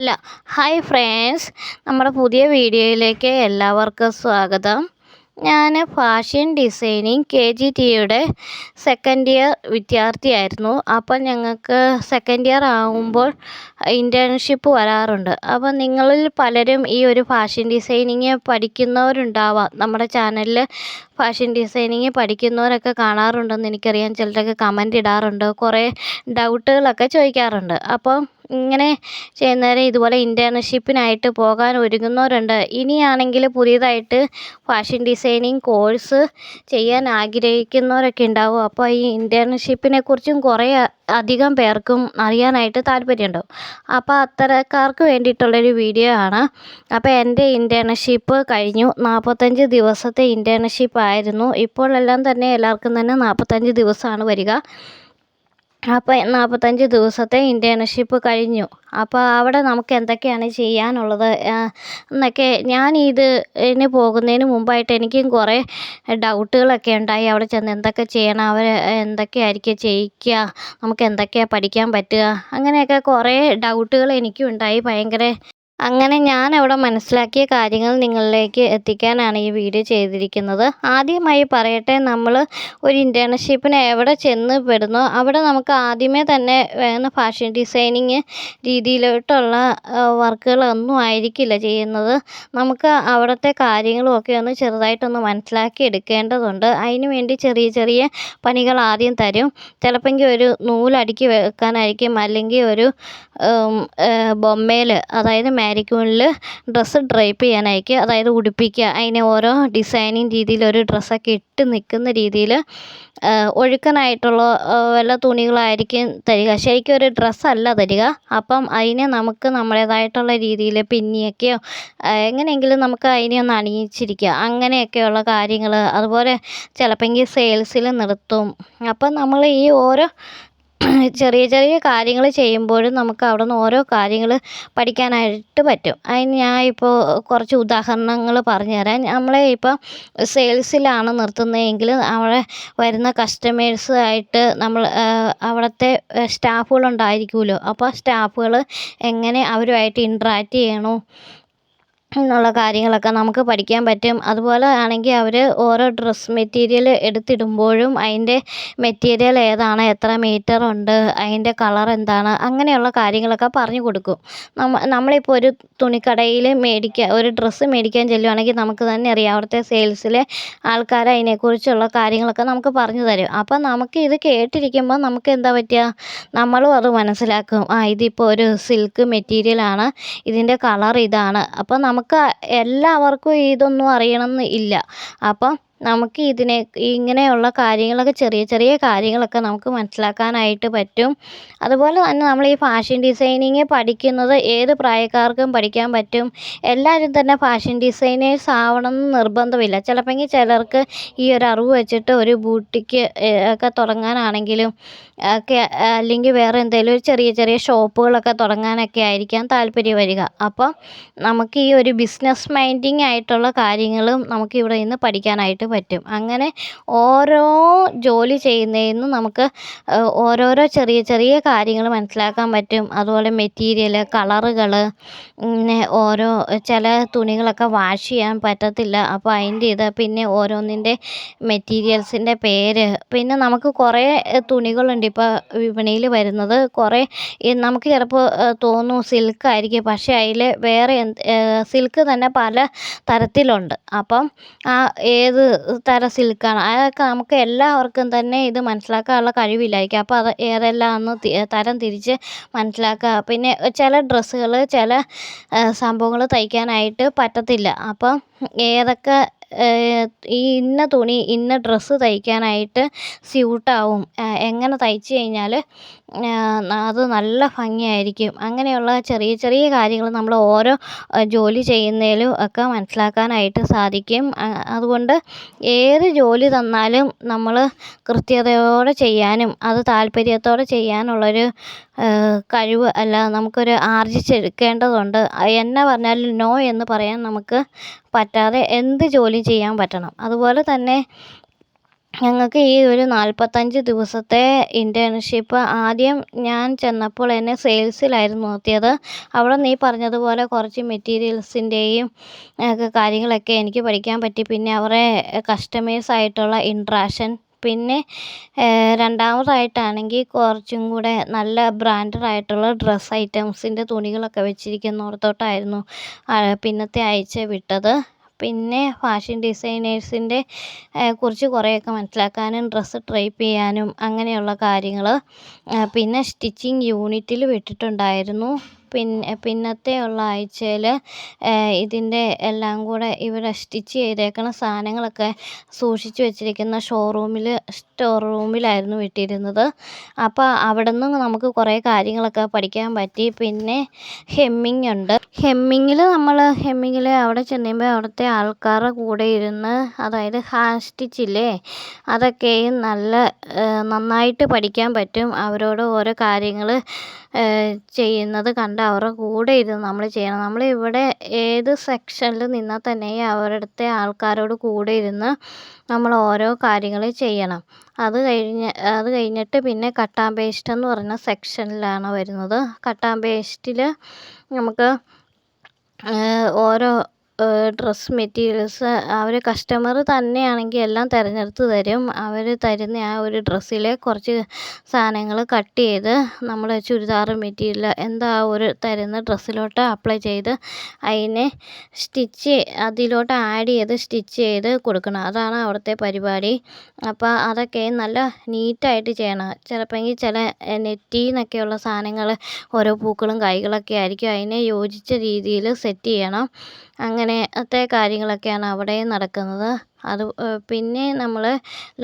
അല്ല hi friends. നമ്മുടെ പുതിയ വീഡിയോയിലേക്ക് എല്ലാവർക്കും സ്വാഗതം. ഞാൻ ഫാഷൻ ഡിസൈനിങ് കെ ജി ടിയുടെ സെക്കൻഡ് ഇയർ വിദ്യാർത്ഥിയായിരുന്നു. അപ്പം ഞങ്ങൾക്ക് സെക്കൻഡ് ഇയർ ആകുമ്പോൾ ഇന്റേൺഷിപ്പ് വരാറുണ്ട്. അപ്പം നിങ്ങളിൽ പലരും ഈ ഒരു ഫാഷൻ ഡിസൈനിങ് പഠിക്കുന്നവരുണ്ടാവാം. നമ്മുടെ ചാനലിൽ ഫാഷൻ ഡിസൈനിങ് പഠിക്കുന്നവരൊക്കെ കാണാറുണ്ടെന്ന് എനിക്കറിയാം. ചിലരൊക്കെ കമന്റ് ഇടാറുണ്ട്. കുറേ ഡൗട്ടുകളൊക്കെ ചോദിക്കാറുണ്ട്. അപ്പം ഇങ്ങനെ ചെയ്യുന്നവരെ ഇതുപോലെ ഇന്റേൺഷിപ്പിനായിട്ട് പോകാൻ ഒരുങ്ങുന്നവരുണ്ട്. ഇനിയാണെങ്കിൽ പുതിയതായിട്ട് ഫാഷൻ ഡിസൈനിങ് കോഴ്സ് ചെയ്യാൻ ആഗ്രഹിക്കുന്നവരൊക്കെ ഉണ്ടാവും. അപ്പോൾ ഈ ഇന്റേൺഷിപ്പിനെ കുറിച്ചും കുറേ അധികം പേർക്കും അറിയാനായിട്ട് താല്പര്യമുണ്ടാവും. അപ്പോൾ അത്തരക്കാർക്ക് വേണ്ടിയിട്ടുള്ളൊരു വീഡിയോ ആണ്. അപ്പോൾ എന്റെ ഇന്റേൺഷിപ്പ് കഴിഞ്ഞു. നാൽപ്പത്തഞ്ച് ദിവസത്തെ ഇന്റേൺഷിപ്പ് ആയിരുന്നു. ഇപ്പോഴെല്ലാം തന്നെ എല്ലാവർക്കും തന്നെ നാൽപ്പത്തഞ്ച് ദിവസമാണ് വരിക. അപ്പോൾ നാൽപ്പത്തഞ്ച് ദിവസത്തെ ഇന്റേൺഷിപ്പ് കഴിഞ്ഞു. അപ്പോൾ അവിടെ നമുക്ക് എന്തൊക്കെയാണ് ചെയ്യാനുള്ളത്? എന്നൊക്കെ ഞാൻ ഇത് ഇതിന് പോകുന്നതിന് മുമ്പായിട്ട് എനിക്കും കുറേ ഡൗട്ടുകളൊക്കെ ഉണ്ടായി. അവിടെ ചെന്ന് എന്തൊക്കെ ചെയ്യണം? അവർ എന്തൊക്കെയായിരിക്കും ചെയ്യിക്കുക? നമുക്ക് എന്തൊക്കെയാണ് പഠിക്കാൻ പറ്റുക? അങ്ങനെയൊക്കെ കുറേ ഡൗട്ടുകൾ എനിക്കും ഉണ്ടായി. ഭയങ്കര അങ്ങനെ ഞാൻ അവിടെ മനസ്സിലാക്കിയ കാര്യങ്ങൾ നിങ്ങളിലേക്ക് എത്തിക്കാനാണ് ഈ വീഡിയോ ചെയ്തിരിക്കുന്നത്. ആദ്യമായി പറയട്ടെ നമ്മൾ ഒരു ഇന്റേൺഷിപ്പിന് എവിടെ ചെന്ന് പെടുന്നോ അവിടെ നമുക്ക് ആദ്യമേ തന്നെ വേണ്ട ഫാഷൻ ഡിസൈനിങ് രീതിയിലോട്ടുള്ള വർക്കുകളൊന്നും ആയിരിക്കില്ല ചെയ്യുന്നത്. നമുക്ക് അവിടുത്തെ കാര്യങ്ങളും ഒക്കെ ഒന്ന് ചെറുതായിട്ടൊന്ന് മനസ്സിലാക്കി എടുക്കേണ്ടതുണ്ട്. അതിന് വേണ്ടി ചെറിയ ചെറിയ പണികൾ ആദ്യം തരും. ചിലപ്പോൾ ഒരു നൂലടുക്കി വെക്കാനായിരിക്കും. അല്ലെങ്കിൽ ഒരു ബൊമ്മയിൽ അതായത് മാരിക്കോണിൽ ഡ്രസ്സ് ഡ്രൈപ്പ് ചെയ്യാനായിരിക്കും. അതായത് ഉടുപ്പിക്കുക. അതിനെ ഓരോ ഡിസൈനിങ് രീതിയിൽ ഒരു ഡ്രസ്സൊക്കെ ഇട്ട് നിൽക്കുന്ന രീതിയിൽ ഒഴുക്കനായിട്ടുള്ള വല്ല തുണികളായിരിക്കും തരിക. ശരിക്കും ഒരു ഡ്രസ്സല്ല തരിക. അപ്പം അതിനെ നമുക്ക് നമ്മുടേതായിട്ടുള്ള രീതിയിൽ പിന്നിയൊക്കെയോ എങ്ങനെയെങ്കിലും നമുക്ക് അതിനെ ഒന്ന് അണിയിച്ചിരിക്കുക. അങ്ങനെയൊക്കെയുള്ള കാര്യങ്ങൾ അതുപോലെ ചിലപ്പോൾ സെയിൽസിൽ നിർത്തും. അപ്പം നമ്മൾ ഈ ഓരോ ചെറിയ ചെറിയ കാര്യങ്ങൾ ചെയ്യുമ്പോഴും നമുക്ക് അവിടെ നിന്ന് ഓരോ കാര്യങ്ങൾ പഠിക്കാനായിട്ട് പറ്റും. അതിന് ഞാൻ ഇപ്പോൾ കുറച്ച് ഉദാഹരണങ്ങൾ പറഞ്ഞു തരാം നമ്മളെ ഇപ്പോൾ സെയിൽസിലാണ് നിർത്തുന്നതെങ്കിൽ അവിടെ വരുന്ന കസ്റ്റമേഴ്സ് ആയിട്ട് നമ്മൾ അവിടുത്തെ സ്റ്റാഫുകളുണ്ടായിരിക്കുമല്ലോ അപ്പോൾ സ്റ്റാഫുകൾ എങ്ങനെ അവരുമായിട്ട് ഇൻട്രാക്റ്റ് ചെയ്യണം? എന്നുള്ള കാര്യങ്ങളൊക്കെ നമുക്ക് പഠിക്കാൻ പറ്റും. അതുപോലെ ആണെങ്കിൽ അവർ ഓരോ ഡ്രസ്സ് മെറ്റീരിയൽ എടുത്തിടുമ്പോഴും അതിന്റെ മെറ്റീരിയൽ ഏതാണ് എത്ര മീറ്റർ ഉണ്ട് അതിന്റെ കളർ എന്താണ് അങ്ങനെയുള്ള കാര്യങ്ങളൊക്കെ പറഞ്ഞു കൊടുക്കും. നമ്മ നമ്മളിപ്പോൾ ഒരു തുണിക്കടയിൽ മേടിക്കാൻ ഒരു ഡ്രസ്സ് മേടിക്കാൻ ചെല്ലുവാണെങ്കിൽ നമുക്ക് തന്നെ അറിയാം. അവിടുത്തെ സെയിൽസിലെ ആൾക്കാർ അതിനെക്കുറിച്ചുള്ള കാര്യങ്ങളൊക്കെ നമുക്ക് പറഞ്ഞു തരും. അപ്പം നമുക്ക് ഇത് കേട്ടിരിക്കുമ്പോൾ നമുക്ക് എന്താ പറ്റുക? നമ്മളും അത് മനസ്സിലാക്കും. ആ ഇതിപ്പോൾ ഒരു സിൽക്ക് മെറ്റീരിയലാണ് ഇതിന്റെ കളർ ഇതാണ്. അപ്പം നമുക്ക് നമുക്ക് എല്ലാവർക്കും ഇതൊന്നും അറിയണമെന്ന് ഇല്ല. അപ്പം നമുക്ക് ഇതിനെ ഇങ്ങനെയുള്ള കാര്യങ്ങളൊക്കെ ചെറിയ ചെറിയ കാര്യങ്ങളൊക്കെ നമുക്ക് മനസ്സിലാക്കാനായിട്ട് പറ്റും. അതുപോലെ തന്നെ നമ്മൾ ഈ ഫാഷൻ ഡിസൈനിങ് പഠിക്കുന്നത് ഏത് പ്രായക്കാർക്കും പഠിക്കാൻ പറ്റും. എല്ലാവരും തന്നെ ഫാഷൻ ഡിസൈനേഴ്സ് ആവണം എന്ന് നിർബന്ധമില്ല. ചിലപ്പോൾ ചിലർക്ക് ഈ ഒരു അറിവ് വെച്ചിട്ട് ഒരു ബൂട്ടിക്ക് ഒക്കെ തുടങ്ങാനാണെങ്കിലും ഒക്കെ അല്ലെങ്കിൽ വേറെ എന്തെങ്കിലും ഒരു ചെറിയ ചെറിയ ഷോപ്പുകളൊക്കെ തുടങ്ങാനൊക്കെ ആയിരിക്കാം താല്പര്യം വരിക. അപ്പം നമുക്ക് ഈ ഒരു ബിസിനസ് മൈൻഡിങ് ആയിട്ടുള്ള കാര്യങ്ങളും നമുക്ക് ഇവിടെ നിന്ന് പഠിക്കാനായിട്ട് പറ്റും. അങ്ങനെ ഓരോ ജോലി ചെയ്യുന്നതിൽ നമുക്ക് ഓരോരോ ചെറിയ ചെറിയ കാര്യങ്ങൾ മനസ്സിലാക്കാൻ പറ്റും. അതുപോലെ മെറ്റീരിയൽ കളറുകൾ പിന്നെ ഓരോ ചില തുണികളൊക്കെ വാഷ് ചെയ്യാൻ പറ്റത്തില്ല. അപ്പോൾ അതിന്റെ ഇത് പിന്നെ ഓരോന്നിന്റെ മെറ്റീരിയൽസിന്റെ പേര്. പിന്നെ നമുക്ക് കുറേ തുണികളുണ്ട് ഇപ്പോൾ വിപണിയിൽ വരുന്നത്. കുറേ നമുക്ക് ചിലപ്പോൾ തോന്നും സിൽക്കായിരിക്കും പക്ഷേ അതിൽ വേറെ സിൽക്ക് തന്നെ പല തരത്തിലുണ്ട്. അപ്പം ആ ഏത് തരം സിൽക്കാണ്. അതൊക്കെ നമുക്ക് എല്ലാവർക്കും തന്നെ ഇത് മനസ്സിലാക്കാനുള്ള കഴിവില്ലായിരിക്കും. അപ്പോൾ അത് ഏതെല്ലാമെന്ന് തരം തിരിച്ച് മനസ്സിലാക്കുക പിന്നെ ചില ഡ്രസ്സുകൾ ചില സംഭവങ്ങൾ തയ്ക്കാനായിട്ട് പറ്റത്തില്ല. അപ്പം ഏതൊക്കെ ഈ ഇന്ന തുണി ഇന്ന ഡ്രസ്സ് തയ്ക്കാനായിട്ട് സ്യൂട്ടാവും. എങ്ങനെ തയ്ച്ച് കഴിഞ്ഞാൽ അത് നല്ല ഭംഗിയായിരിക്കും. അങ്ങനെയുള്ള ചെറിയ ചെറിയ കാര്യങ്ങൾ നമ്മൾ ഓരോ ജോലി ചെയ്യുന്നതിലും ഒക്കെ മനസ്സിലാക്കാനായിട്ട് സാധിക്കും. അതുകൊണ്ട് ഏത് ജോലി തന്നാലും നമ്മൾ കൃത്യതയോടെ ചെയ്യാനും അത് താല്പര്യത്തോടെ ചെയ്യാനുള്ളൊരു കഴിവ് അല്ല നമുക്കൊരു ആർജിച്ചെടുക്കേണ്ടതുണ്ട്. എന്നാ പറഞ്ഞാലും നോ എന്ന് പറയാൻ നമുക്ക് പറ്റാതെ എന്ത് ജോലി ചെയ്യാൻ പറ്റണം. അതുപോലെ തന്നെ ഞങ്ങൾക്ക് ഈ ഒരു നാൽപ്പത്തഞ്ച് ദിവസത്തെ ഇന്റേൺഷിപ്പ് ആദ്യം ഞാൻ ചെന്നപ്പോൾ എന്നെ സെയിൽസിലായിരുന്നു നിർത്തിയത്. അവിടെ നീ പറഞ്ഞതുപോലെ കുറച്ച് മെറ്റീരിയൽസിന്റെയും ഒക്കെ കാര്യങ്ങളൊക്കെ എനിക്ക് പഠിക്കാൻ പറ്റി. പിന്നെ അവരെ കസ്റ്റമേഴ്സായിട്ടുള്ള ഇൻട്രാക്ഷൻ പിന്നെ രണ്ടാമതായിട്ടാണെങ്കിൽ കുറച്ചും കൂടെ നല്ല ബ്രാൻഡഡ് ആയിട്ടുള്ള ഡ്രസ്സ് ഐറ്റംസിന്റെ തുണികളൊക്കെ വെച്ചിരിക്കുന്നിടത്തോട്ടായിരുന്നു പിന്നത്തെ ആഴ്ച വിട്ടത്. പിന്നെ ഫാഷൻ ഡിസൈനേഴ്സിന്റെ കുറിച്ച് കുറേയൊക്കെ മനസ്സിലാക്കാനും ഡ്രസ്സ് ട്രൈപ്പ് ചെയ്യാനും അങ്ങനെയുള്ള കാര്യങ്ങൾ പിന്നെ സ്റ്റിച്ചിങ് യൂണിറ്റിൽ വിട്ടിട്ടുണ്ടായിരുന്നു. പിന്നെ പിന്നത്തെ ഉള്ള ആഴ്ചയിൽ ഇതിന്റെ എല്ലാം കൂടെ ഇവിടെ സ്റ്റിച്ച് ചെയ്തേക്കുന്ന സാധനങ്ങളൊക്കെ സൂക്ഷിച്ചു വെച്ചിരിക്കുന്ന ഷോറൂമിൽ സ്റ്റോർ റൂമിലായിരുന്നു വിട്ടിരുന്നത്. അപ്പോൾ അവിടെ നിന്ന് നമുക്ക് കുറേ കാര്യങ്ങളൊക്കെ പഠിക്കാൻ പറ്റി. പിന്നെ ഹെമ്മിങ് ഉണ്ട്. ഹെമ്മിങ്ങിൽ നമ്മൾ ഹെമ്മിങ്ങിൽ അവിടെ ചെന്നുമ്പോൾ അവിടുത്തെ ആൾക്കാരുടെ കൂടെ ഇരുന്ന് അതായത് ഹാൻഡ് സ്റ്റിച്ചില്ലേ അതൊക്കെയും നല്ല നന്നായിട്ട് പഠിക്കാൻ പറ്റും. അവരോട് ഓരോ കാര്യങ്ങൾ ചെയ്യുന്നത് കണ്ട് അവരുടെ കൂടെ ഇരുന്ന് നമ്മൾ ചെയ്യണം. നമ്മൾ ഇവിടെ ഏത് സെക്ഷനിൽ നിന്നാൽ തന്നെ അവരുടെ ആൾക്കാരോട് കൂടെ ഇരുന്ന് നമ്മൾ ഓരോ കാര്യങ്ങൾ ചെയ്യണം. അത് കഴിഞ്ഞ് അത് കഴിഞ്ഞിട്ട് പിന്നെ കട്ടാൻ പേസ്റ്റ് എന്ന് പറഞ്ഞ സെക്ഷനിലാണ് വരുന്നത്. കട്ടാൻ പേസ്റ്റിൽ നമുക്ക് ഓരോ ഡ്രസ്സ് മെറ്റീരിയൽസ് അവർ കസ്റ്റമർ തന്നെയാണെങ്കിൽ എല്ലാം തിരഞ്ഞെടുത്ത് തരും. അവർ തരുന്ന ആ ഒരു ഡ്രസ്സിലെ കുറച്ച് സാധനങ്ങൾ കട്ട് ചെയ്ത് നമ്മൾ ചുരിദാർ മെറ്റീരിയൽ എന്താ ഒരു തരുന്ന ഡ്രസ്സിലോട്ട് അപ്ലൈ ചെയ്ത് അതിനെ സ്റ്റിച്ച് അതിലോട്ട് ആഡ് ചെയ്ത് സ്റ്റിച്ച് ചെയ്ത് കൊടുക്കണം. അതാണ് അവിടുത്തെ പരിപാടി. അപ്പോൾ അതൊക്കെ നല്ല നീറ്റായിട്ട് ചെയ്യണം. ചിലപ്പോൾ ചില നെറ്റി നിന്നൊക്കെയുള്ള സാധനങ്ങൾ ഓരോ പൂക്കളും കായ്കളൊക്കെ ആയിരിക്കും അതിനെ യോജിച്ച രീതിയിൽ സെറ്റ് ചെയ്യണം. അങ്ങനത്തെ കാര്യങ്ങളൊക്കെയാണ് അവിടെ നടക്കുന്നത്. അത് പിന്നെ നമ്മൾ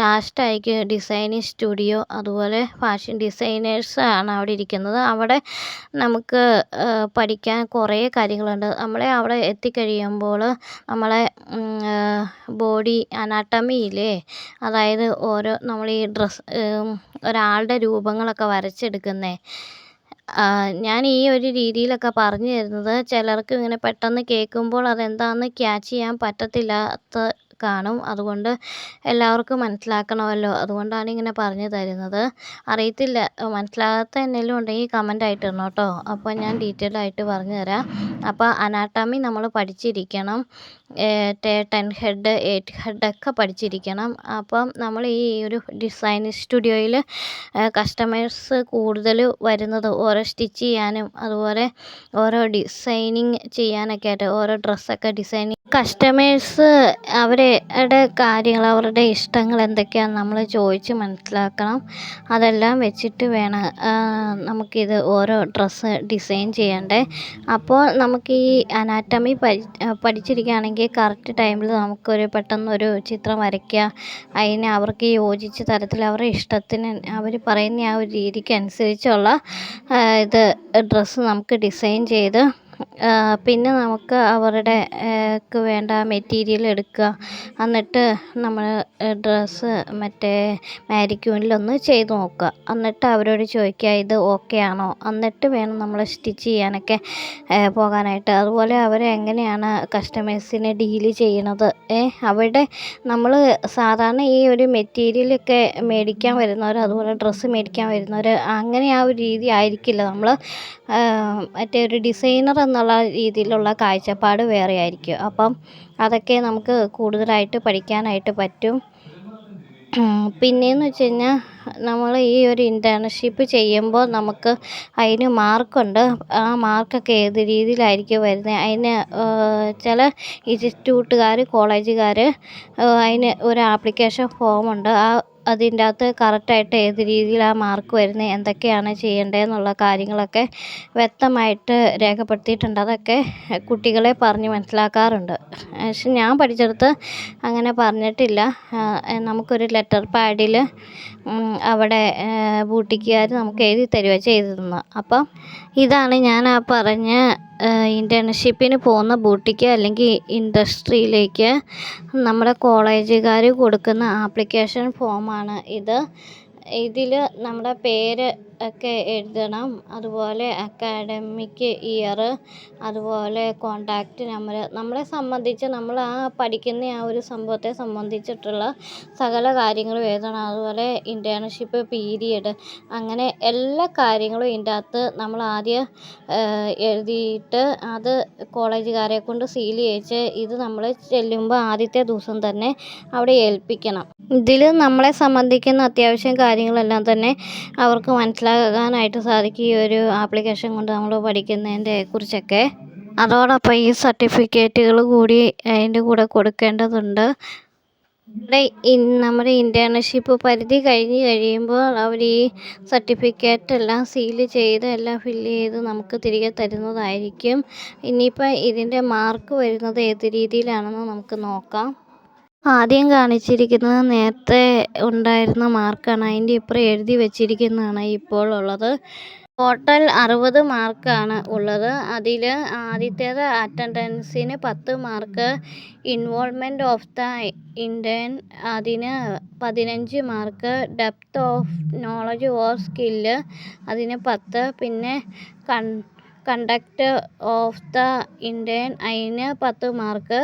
ലാസ്റ്റായിക്ക് ഡിസൈനിങ് സ്റ്റുഡിയോ അതുപോലെ ഫാഷൻ ഡിസൈനേഴ്സ് ആണ് അവിടെ ഇരിക്കുന്നത്. അവിടെ നമുക്ക് പഠിക്കാൻ കുറേ കാര്യങ്ങളുണ്ട്. നമ്മളെ അവിടെ എത്തിക്കഴിയുമ്പോൾ നമ്മളെ ബോഡി അനാട്ടമിയിലെ അതായത് ഓരോ നമ്മൾ ഈ ഡ്രസ്സ് ഒരാളുടെ രൂപങ്ങളൊക്കെ വരച്ചെടുക്കുന്നത് ഞാൻ ഈ ഒരു രീതിയിലൊക്കെ പറഞ്ഞു തരുന്നത് ചിലർക്ക് ഇങ്ങനെ പെട്ടെന്ന് കേൾക്കുമ്പോൾ അതെന്താണെന്ന് ക്യാച്ച് ചെയ്യാൻ പറ്റത്തില്ലാത്ത കാണും. അതുകൊണ്ട് എല്ലാവർക്കും മനസ്സിലാക്കണമല്ലോ. അതുകൊണ്ടാണ് ഇങ്ങനെ പറഞ്ഞു തരുന്നത്. അറിയത്തില്ല മനസ്സിലാകാത്ത എന്തെങ്കിലും ഉണ്ടെങ്കിൽ കമന്റ് ആയിട്ട് കേട്ടോ. അപ്പോൾ ഞാൻ ഡീറ്റെയിൽ ആയിട്ട് പറഞ്ഞു തരാം. അപ്പോൾ അനാട്ടമി നമ്മൾ പഠിച്ചിരിക്കണം. ടെൻ ഹെഡ് എയ്റ്റ് ഹെഡൊക്കെ പഠിച്ചിരിക്കണം. അപ്പം നമ്മൾ ഈ ഒരു ഡിസൈൻ സ്റ്റുഡിയോയിൽ കസ്റ്റമേഴ്സ് കൂടുതൽ വരുന്നത് ഓരോ സ്റ്റിച്ച് ചെയ്യാനും അതുപോലെ ഓരോ ഡിസൈനിങ് ചെയ്യാനൊക്കെ ആയിട്ട് ഓരോ ഡ്രസ്സൊക്കെ ഡിസൈനിങ് കസ്റ്റമേഴ്സ് അവരുടെ കാര്യങ്ങൾ അവരുടെ ഇഷ്ടങ്ങൾ എന്തൊക്കെയാണെന്ന് നമ്മൾ ചോദിച്ച് മനസ്സിലാക്കണം. അതെല്ലാം വെച്ചിട്ട് വേണം നമുക്കിത് ഓരോ ഡ്രസ്സ് ഡിസൈൻ ചെയ്യണ്ടേ. അപ്പോൾ നമുക്ക് ഈ അനാറ്റമി പഠി പഠിച്ചിരിക്കുകയാണെങ്കിൽ കറക്റ്റ് ടൈമിൽ നമുക്കൊരു പെട്ടെന്നൊരു ചിത്രം വരയ്ക്കുക. അതിന് അവർക്ക് യോജിച്ച തരത്തിൽ അവരുടെ ഇഷ്ടത്തിന് അവർ പറയുന്ന ആ ഒരു രീതിക്ക് അനുസരിച്ചുള്ള ഇത് ഡ്രസ്സ് നമുക്ക് ഡിസൈൻ ചെയ്ത് പിന്നെ നമുക്ക് അവരുടെ ക്ക് വേണ്ട മെറ്റീരിയൽ എടുക്കുക. എന്നിട്ട് നമ്മൾ ഡ്രസ്സ് മറ്റേ മാരിക്യൂണിലൊന്ന് ചെയ്ത് നോക്കുക. എന്നിട്ട് അവരോട് ചോദിക്കുക ഇത് ഓക്കെ ആണോ? എന്നിട്ട് വേണം നമ്മൾ സ്റ്റിച്ച് ചെയ്യാനൊക്കെ പോകാനായിട്ട്. അതുപോലെ അവർ എങ്ങനെയാണ് കസ്റ്റമേഴ്സിനെ ഡീൽ ചെയ്യണത്? അവിടെ നമ്മൾ സാധാരണ ഈ ഒരു മെറ്റീരിയലൊക്കെ മേടിക്കാൻ വരുന്നവർ അതുപോലെ ഡ്രസ്സ് മേടിക്കാൻ വരുന്നവർ അങ്ങനെ ആ ഒരു രീതി ആയിരിക്കില്ല. നമ്മൾ മറ്റേ ഒരു ഡിസൈനർ എന്നുള്ള രീതിയിലുള്ള കാഴ്ചപ്പാട് വേറെ ആയിരിക്കും അപ്പം അതൊക്കെ നമുക്ക് കൂടുതലായിട്ട് പഠിക്കാനായിട്ട് പറ്റും. പിന്നെയെന്ന് വെച്ച് കഴിഞ്ഞാൽ നമ്മൾ ഈ ഒരു ഇന്റേൺഷിപ്പ് ചെയ്യുമ്പോൾ നമുക്ക് അതിന് മാർക്കുണ്ട്. ആ മാർക്കൊക്കെ ഏത് രീതിയിലായിരിക്കും വരുന്നത്? അതിന് ചില ഇൻസ്റ്റിറ്റ്യൂട്ടുകാർ കോളേജുകാർ അതിന് ഒരു ആപ്ലിക്കേഷൻ ഫോമുണ്ട് ആ അതിന്റെ അകത്ത് കറക്റ്റായിട്ട് ഏത് രീതിയിലാണ് മാർക്ക് വരുന്നത് എന്തൊക്കെയാണ് ചെയ്യേണ്ടതെന്നുള്ള കാര്യങ്ങളൊക്കെ വ്യക്തമായിട്ട് രേഖപ്പെടുത്തിയിട്ടുണ്ട്. അതൊക്കെ കുട്ടികളെ പറഞ്ഞ് മനസ്സിലാക്കാറുണ്ട്. പക്ഷെ ഞാൻ പഠിച്ചെടുത്ത് അങ്ങനെ പറഞ്ഞിട്ടില്ല. നമുക്കൊരു ലെറ്റർ പാഡിൽ അവിടെ ബൂട്ടിക്കുകാർ നമുക്ക് എഴുതി തരുകയാണ് ചെയ്തിരുന്നത്. അപ്പം ഇതാണ് ഞാൻ ആ പറഞ്ഞ ഇന്റേൺഷിപ്പിന് പോകുന്ന ബൂട്ടിക്ക് അല്ലെങ്കിൽ ഇൻഡസ്ട്രിയിലേക്ക് നമ്മുടെ കോളേജുകാർ കൊടുക്കുന്ന ആപ്ലിക്കേഷൻ ഫോമാണ് ഇത്. ഇതിൽ നമ്മുടെ പേര് ഒക്കെ എഴുതണം. അതുപോലെ അക്കാഡമിക് ഇയർ അതുപോലെ കോൺടാക്റ്റ് നമ്പർ നമ്മളെ സംബന്ധിച്ച് നമ്മൾ ആ പഠിക്കുന്ന ആ ഒരു സംഭവത്തെ സംബന്ധിച്ചിട്ടുള്ള സകല കാര്യങ്ങളും എഴുതണം. അതുപോലെ ഇന്റേൺഷിപ്പ് പീരിയഡ് അങ്ങനെ എല്ലാ കാര്യങ്ങളും ഇതിന്റെ അകത്ത് നമ്മൾ ആദ്യം എഴുതിയിട്ട് അത് കോളേജുകാരെ കൊണ്ട് സീൽ ചെയ്യിച്ച് ഇത് നമ്മൾ ചെല്ലുമ്പോൾ ആദ്യത്തെ ദിവസം തന്നെ അവിടെ ഏൽപ്പിക്കണം. ഇതിൽ നമ്മളെ സംബന്ധിക്കുന്ന അത്യാവശ്യം കാര്യങ്ങളെല്ലാം തന്നെ അവർക്ക് മനസ്സിലാകാനായിട്ട് സാധിക്കും ഈ ഒരു ആപ്ലിക്കേഷൻ കൊണ്ട് നമ്മൾ പഠിക്കുന്നതിന്റെ കുറിച്ചൊക്കെ. അതോടൊപ്പം ഈ സർട്ടിഫിക്കറ്റുകൾ കൂടി അതിന്റെ കൂടെ കൊടുക്കേണ്ടതുണ്ട്. നമ്മുടെ നമ്മുടെ ഇന്റേൺഷിപ്പ് പരിധി കഴിഞ്ഞ് കഴിയുമ്പോൾ അവർ ഈ സർട്ടിഫിക്കറ്റ് എല്ലാം സീൽ ചെയ്ത് എല്ലാം ഫില്ല് ചെയ്ത് നമുക്ക് തിരികെ തരുന്നതായിരിക്കും. ഇനിയിപ്പോൾ ഇതിന്റെ മാർക്ക് വരുന്നത് ഏത് രീതിയിലാണെന്ന് നമുക്ക് നോക്കാം. ആദ്യം കാണിച്ചിരിക്കുന്നത് നേരത്തെ ഉണ്ടായിരുന്ന മാർക്കാണ്. അതിന്റെ ഇപ്പുറം എഴുതി വെച്ചിരിക്കുന്നതാണ് ഇപ്പോൾ ഉള്ളത്. ടോട്ടൽ അറുപത് മാർക്കാണ് ഉള്ളത്. അതിൽ ആദ്യത്തേത് അറ്റൻഡൻസിന് പത്ത് mark involvement of the intern അതിന് പതിനഞ്ച് mark depth of knowledge or skill അതിന് പത്ത് പിന്നെ കൺ കണ്ടക്ട് ഓഫ് ദ ഇന്റേൺ അതിന് പത്ത് മാർക്ക്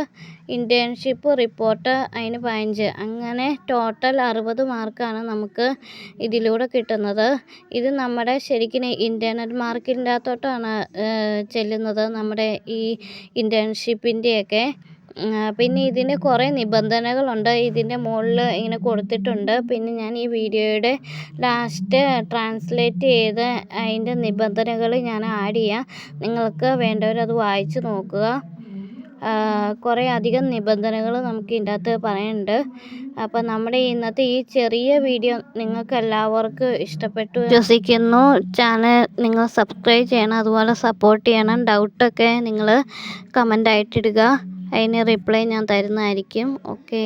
ഇന്റേൺഷിപ്പ് റിപ്പോർട്ട് അതിന് പതിനഞ്ച്. അങ്ങനെ ടോട്ടൽ അറുപത് മാർക്കാണ് നമുക്ക് ഇതിലൂടെ കിട്ടുന്നത്. ഇത് നമ്മുടെ ശരിക്കും ഇന്റേർണൽ മാർക്കിന്റെ അകത്തോട്ടാണ് ചെല്ലുന്നത് നമ്മുടെ ഈ ഇന്റേൺഷിപ്പിന്റെയൊക്കെ പിന്നെ ഇതിന് കുറേ നിബന്ധനകളുണ്ട്. ഇതിന്റെ മുകളിൽ ഇങ്ങനെ കൊടുത്തിട്ടുണ്ട്. പിന്നെ ഞാൻ ഈ വീഡിയോയുടെ ലാസ്റ്റ് ട്രാൻസ്ലേറ്റ് ചെയ്ത് അതിന്റെ നിബന്ധനകൾ ഞാൻ ആഡ് ചെയ്യാം. നിങ്ങൾക്ക് വേണ്ടവർ അത് വായിച്ച് നോക്കുക. കുറേ അധികം നിബന്ധനകൾ നമുക്ക് ഇതിന്റെ അകത്ത് പറയുന്നുണ്ട് അപ്പോൾ നമ്മുടെ ഇന്നത്തെ ഈ ചെറിയ വീഡിയോ നിങ്ങൾക്ക് എല്ലാവർക്കും ഇഷ്ടപ്പെട്ടു വിശ്വസിക്കുന്നു. ചാനൽ നിങ്ങൾ സബ്സ്ക്രൈബ് ചെയ്യണം. അതുപോലെ സപ്പോർട്ട് ചെയ്യണം. ഡൗട്ടൊക്കെ നിങ്ങൾ കമന്റ് ആയിട്ടിടുക അതിന് റിപ്ലൈ ഞാൻ തരുന്നതായിരിക്കും. ഓക്കേ